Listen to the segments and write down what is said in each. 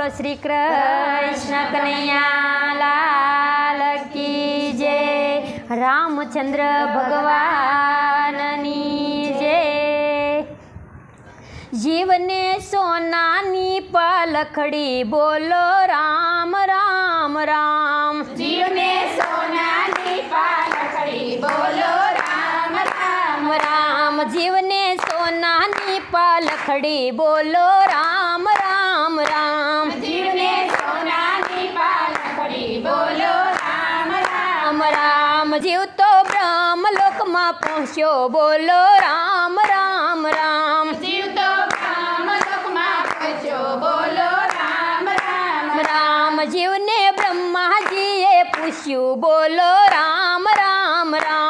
બોલો શ્રી કૃષ્ણ કનૈયા લાલ કી જય. રામચંદ્ર ભગવાનની જય. જીવને સોનાની પાલખડી બોલો રામ રામ રામ. જીવને સોનાની પાલખડી બોલો રામ રામ રામ. જીવને સોનાની પાલખડી બોલો રામ રામ રામ. જીવને સોનાની પાલખડી બોલો રામ રામ રામ રામ. જીવતો બ્રહ્મ લોકમાં પહોંચ્યો. બોલો રામ રામ રામ. જીવતો બ્રહ્મલોકમાં પહોંચ્યો. બોલો રામ રામ. રામ જીવને બ્રહ્માજીએ પૂછ્યું. બોલો રામ રામ રામ.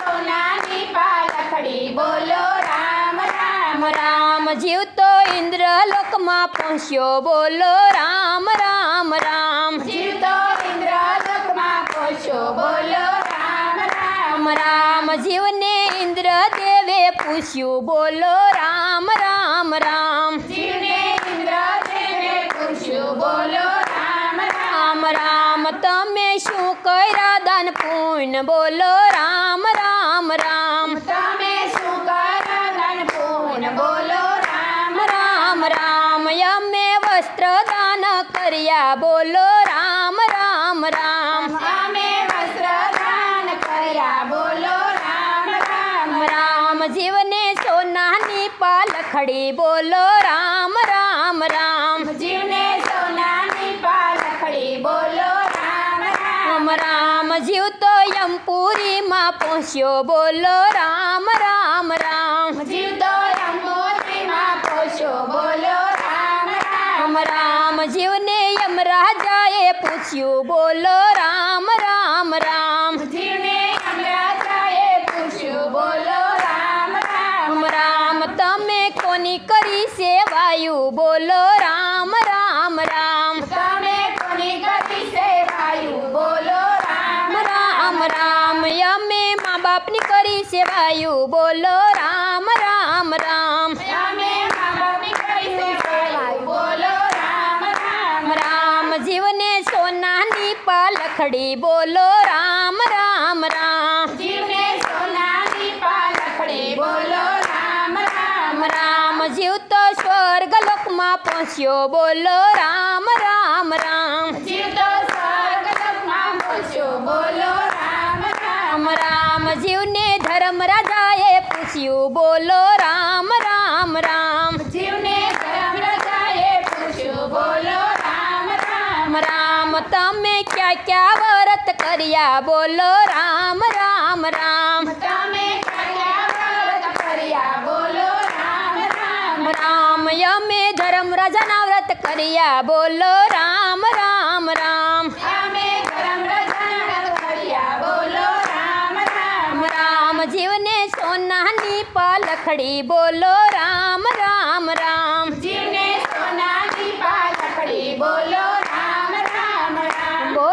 જીવતો ઇન્દ્ર લોકમાં પહોંચ્યો બોલો રામ રામ રામ જીવતો ઇન્દ્રલોકમાં પહોંચ્યો બોલો રામ રામ રામ રામ જીવને ઇન્દ્ર દેવે પૂછ્યું બોલો રામ રામ રામ જીવને ઇન્દ્રદેવે પૂછ્યું બોલો રામ રામ રામ રામ તમે શું કર્યા દાન પુણ્ય બોલો રામ રામ રામ તમે શું કરો દાન પૂન બોલો રામ રામ રામ અમે વસ્ત્ર દાન કર્યા બોલો રામ રામ રામ અમે વસ્ત્ર દાન કર્યા બોલો રામ રામ રામ રામ જીવને સોનાની પાલખડી બોલો રામ રામ રામ જીવને સોનાની પાલખડી બોલો રામ રામ રામ રામ જીવતો યમપુરીમાં પહોંચ્યો બોલો રામ રામ રામ જીવતો યમોત્રીમાં જીવને યમરાજાએ પૂછ્યું બોલો રામ રામ રામ જીવને યમરાજાએ પૂછ્યું બોલો રામ રામ રામ રામ તમે કોની કરી સેવાયું બોલો રામ રામ રામ તમે કોની ગતિ સેવાયું બોલો રામ રામ રામ અમે મા બાપની કરી સેવાયું બોલો રામ રામ રામ અમે लखड़ी बोलो राम राम राम। जीव ने सोना बोलो राम राम राम। जीव तो स्वर्ग लोक में पहुंचो बोलो राम राम राम। जीव तो स्वर्ग लोक में पहुंचो बोलो राम राम राम। जीव ने धर्म राजाए पूछ्यू बोलो राम राम राम। जीव ने धर्म क्या व्रत करिया? बोलो राम राम राम। राम, यमे धर्म रजना व्रत करिया। बोलो राम राम राम। राम, जीवने सोनानी लखड़ी बोलो राम राम राम। जीवने